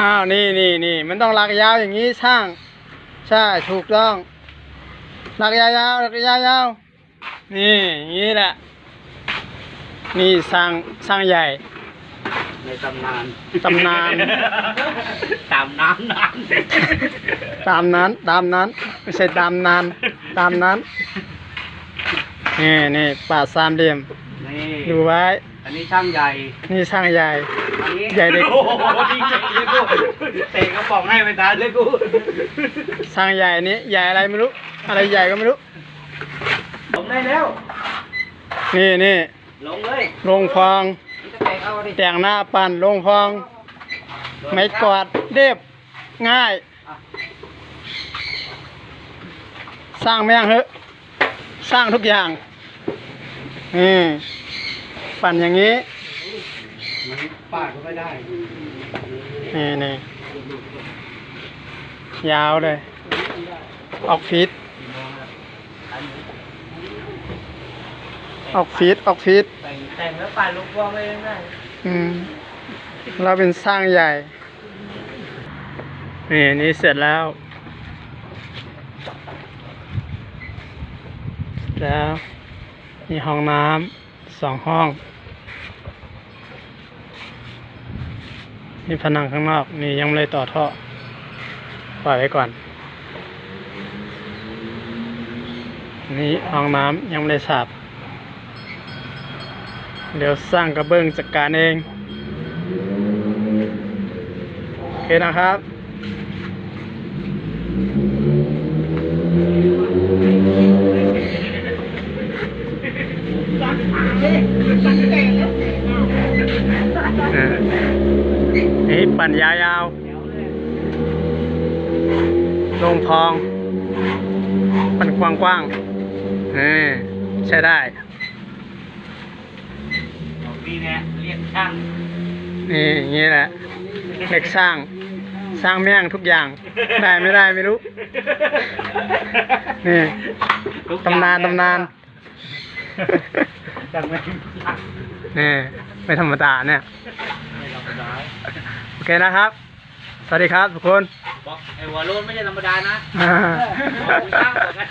อ้าวนี่นี่นี่มันต้องลากยาวอย่างนี้ช่าง ใช่ถูกต้องลากยาวๆลากยาวๆนี่อย่างนี้แหละ นี่สร้างสร้างใหญ่ ในตำนานตำนาน ตามน้ำนานตามนั้นตามนั้นไม่ใช่ตามนานตามนั้นนี่นี่ป่าดสามเหลี่ยมนี่ดูไว้ อันนี้ช่างใหญ่ นี่ช่างใหญ่ อันนี้ใหญ่เด็ก โอ้โหดีใจเลยกูเตะกระป๋องให้ไปตาเลยกูช่างใหญ่นี้ใหญ่อะไรไม่รู้ อะไรใหญ่ก็ไม่รู้ลงได้แล้ว นี่นี่ลงเลยลงพองนี่จะเตะเอาดิแต่งหน้าปั่นลงพอง ไม่กอดเรียบง่าย สร้างแม่งเถอะสร้างทุกอย่างนี่ ปั่นอย่างนี้ปาดก็ไม่ได้ นี่นี่ยาวเลย ออกฟีดออกฟีดออกฟีดแต่งแต่งแล้วปาดลูกบอลไม่ได้อืมเราเป็นสร้างใหญ่ นี่นี่เสร็จแล้วแล้วมีห้องน้ำ สองห้อง นี่ผนังข้างนอก นี่ยังไม่ได้ต่อท่อ ปล่อยไว้ก่อน นี่ห้องน้ำยังไม่ได้สาบ เดี๋ยวสร้างกระเบื้องจัดการเอง โอเคนะครับ นี่ปั่นยาวๆลงพอง ปั่นกว้างๆเออใช้ได้ดีเนี่ยเรียกช่างนี่อย่างนี้แหละเด็กสร้าง สร้างแม่งทุกอย่าง ได้ไม่ได้ไม่รู้ นี่ตำนานตำนาน จังไม่นี่ไม่ธรรมดาเนี่ยไม่ธรรมดาโอเคนะครับ สวัสดีครับทุกคนบอกไอ้หัวโลนไม่ใช่ธรรมดานะอ่าบอกกูช่างเหมือนกัน